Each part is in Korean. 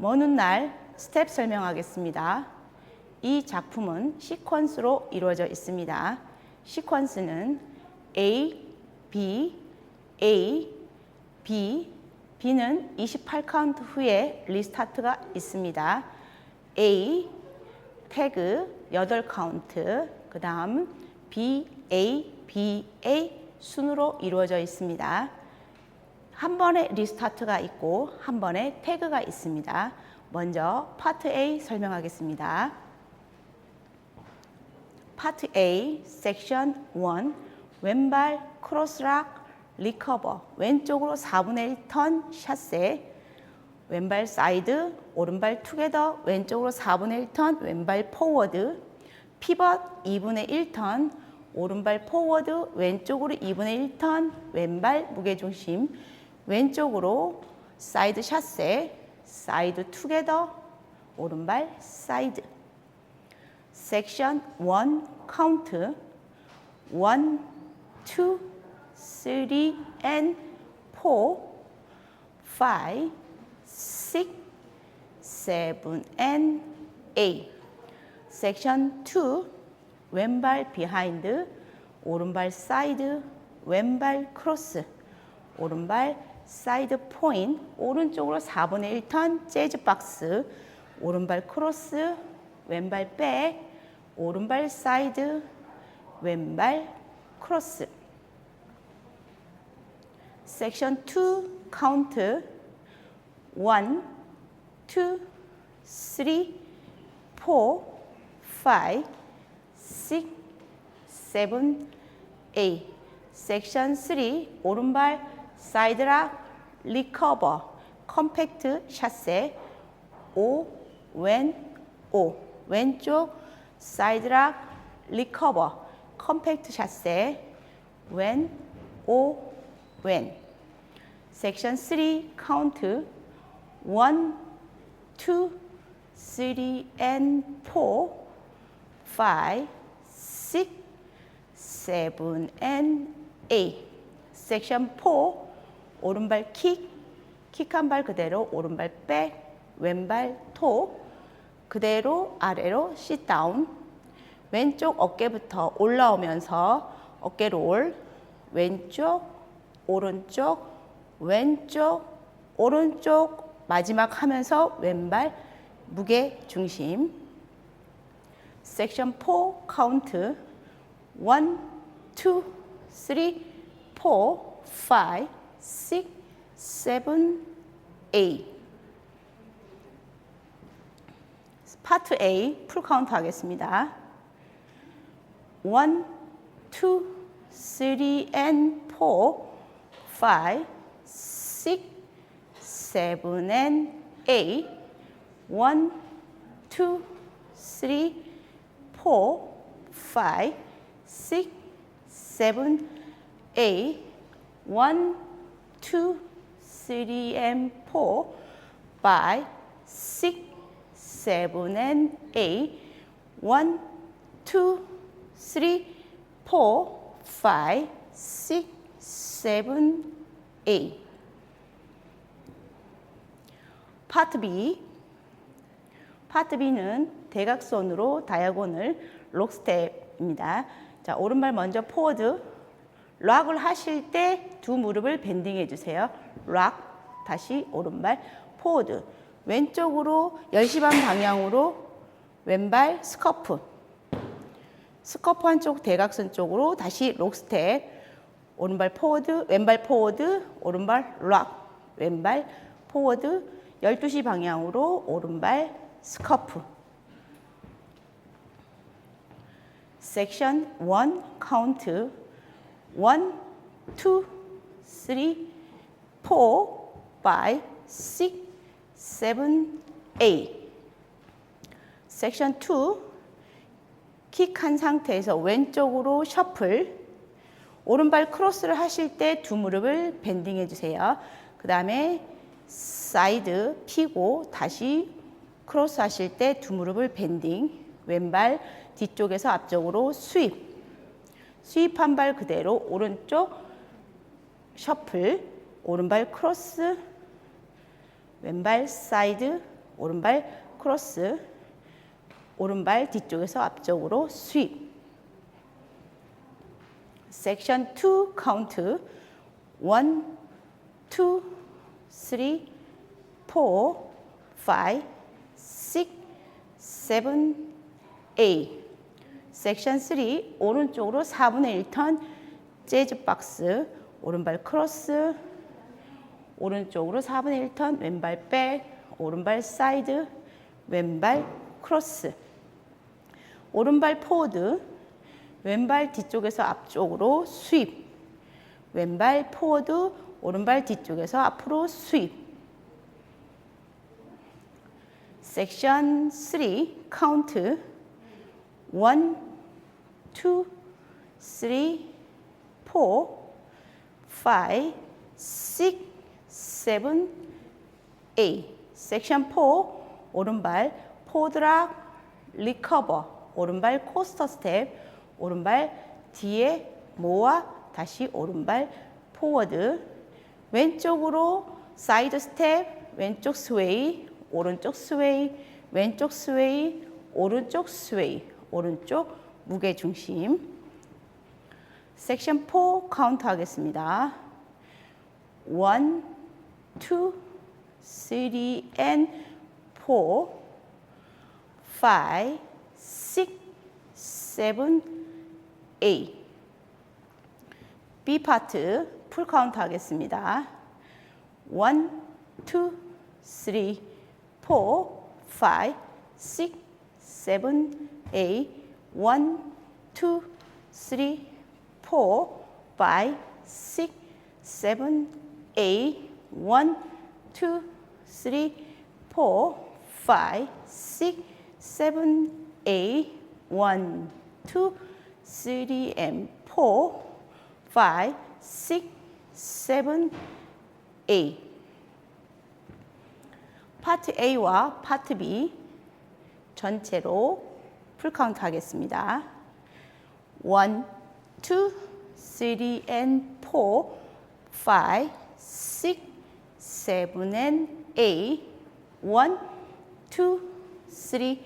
먼 훗날 스텝 설명하겠습니다. 이 작품은 시퀀스로 이루어져 있습니다. 시퀀스는 A, B, A, B, B는 28카운트 후에 리스타트가 있습니다. A, 태그 8카운트, 그 다음 B, A, B, A 순으로 이루어져 있습니다. 한 번에 리스타트가 있고 한 번에 태그가 있습니다. 먼저 파트 A 설명하겠습니다. 파트 A 섹션 1 왼발 크로스락 리커버 왼쪽으로 4분의 1 턴 샷세. 왼발 사이드 오른발 투게더 왼쪽으로 4분의 1턴 왼발 포워드 피벗 2분의 1턴. 오른발 포워드 왼쪽으로 2분의 1턴 왼발 무게중심 왼쪽으로 사이드 샷세 사이드 투게더 오른발 사이드. 섹션 1 카운트. 1 2 3 and 4 5 6 7 and 8 섹션 2 왼발 비하인드 오른발 사이드 왼발 크로스 오른발 사이드 포인 오른쪽으로 4분의 1턴 재즈 박스 오른발 크로스 왼발 백 오른발 사이드 왼발 크로스. 섹션 2 카운트. 1 2 3 4 5 6 7 8 섹션 3 오른발 사이드락 리커버 컴팩트 샷세 5 왼, 5 왼쪽 사이드락 리커버 컴팩트 샷세 왼, 5왼 섹션 3 카운트 1 2 3 and 4 5 6 7 and 8 섹션 4 오른발 킥, 킥 한 발 그대로 오른발 백, 왼발 토 그대로 아래로 sit down. 왼쪽 어깨부터 올라오면서 어깨 롤 왼쪽 오른쪽 왼쪽 오른쪽 마지막 하면서 왼발 무게 중심. 섹션 4 카운트 1 2 3 4 5 6 7 8 파트 A 풀 카운트 하겠습니다. 1 2 3 and 4 5 6 7 and 8 1 2 3 4 5 6 7 8 1 2 3 and 4 5 6 7 and 8 1 2 3 4 5 6 7 8 파트 B. 파트 B는 대각선으로 다이아곤을 록 스텝입니다. 자, 오른발 먼저 포워드 락을 하실 때 두 무릎을 밴딩해 주세요. 락 다시 오른발 포워드. 왼쪽으로 10시 반 방향으로 왼발 스커프. 스커프 한쪽 대각선 쪽으로 다시 록 스텝. 오른발 포워드 왼발 포워드 오른발 락 왼발 포워드. 12시 방향으로 오른발 스커프. 섹션 1 카운트 1 2 3 4 5 6 7 8 섹션 2 킥한 상태에서 왼쪽으로 셔플 오른발 크로스를 하실 때 두 무릎을 밴딩 해 주세요. 그 다음에 사이드 피고 다시 크로스 하실 때 두 무릎을 밴딩 왼발 뒤쪽에서 앞쪽으로 스윕 스윕 한 발 그대로 오른쪽 셔플 오른발 크로스 왼발 사이드 오른발 크로스 오른발 뒤쪽에서 앞쪽으로 스윕 섹션 2 카운트. 1 2 3 4 5 6 7 8 섹션 3 오른쪽으로 4분의 1턴 재즈 박스 오른발 크로스 오른쪽으로 4분의 1턴 왼발 백 오른발 사이드 왼발 크로스. 오른발 포워드 왼발 뒤쪽에서 앞쪽으로 스윕. 왼발 포워드 오른발 뒤쪽에서 앞으로 스윕. 섹션 3 카운트 1 2 3 4 5 6 7 8 섹션 4 오른발 포드락 리커버. 오른발 코스터 스텝. 오른발 뒤에 모아 다시 오른발 포워드. 왼쪽으로 사이드 스텝. 왼쪽 스웨이. 오른쪽 스웨이. 왼쪽 스웨이. 오른쪽 스웨이. 오른쪽 무게 중심 섹션 4 카운트 하겠습니다. 1 2 3 and 4 5 6 7 8 B 파트 풀 카운트 하겠습니다. 1 2 3 4 5 6 7 8 1 2 3 4 5 6 7 8 1 2 3 4 5 6 7 8 1 2 3 and 4 5 6 7 8 파트 A와 파트 B 전체로 풀 카운트 하겠습니다. 1, 2, 3 and 4, 5, 6, 7 and 8, 1, 2, 3,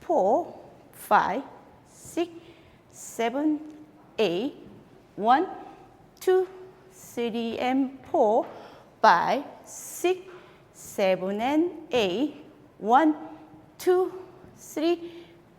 4, 5, 6, 7, 8, 1, 2, 3 and 4, 5, 6, 7 and 8, 1, 2, 3,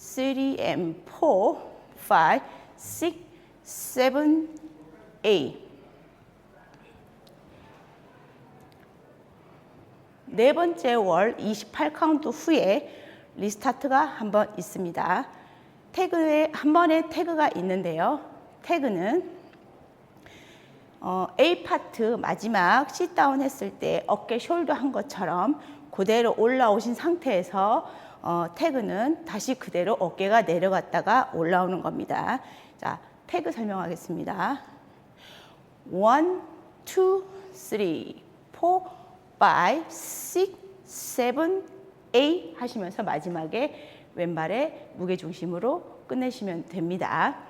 3, and 4, 5, 6, 7, 8. 네 번째 월 28카운트 후에 리스타트가 한 번 있습니다. 태그에 한 번에 태그가 있는데요. 태그는 어, A 파트 마지막 sit 다운 했을 때 어깨 숄더 한 것처럼 그대로 올라오신 상태에서 어, 태그는 다시 그대로 어깨가 내려갔다가 올라오는 겁니다. 자, 태그 설명하겠습니다. 1, 2, 3, 4, 5, 6, 7, 8 하시면서 마지막에 왼발의 무게 중심으로 끝내시면 됩니다.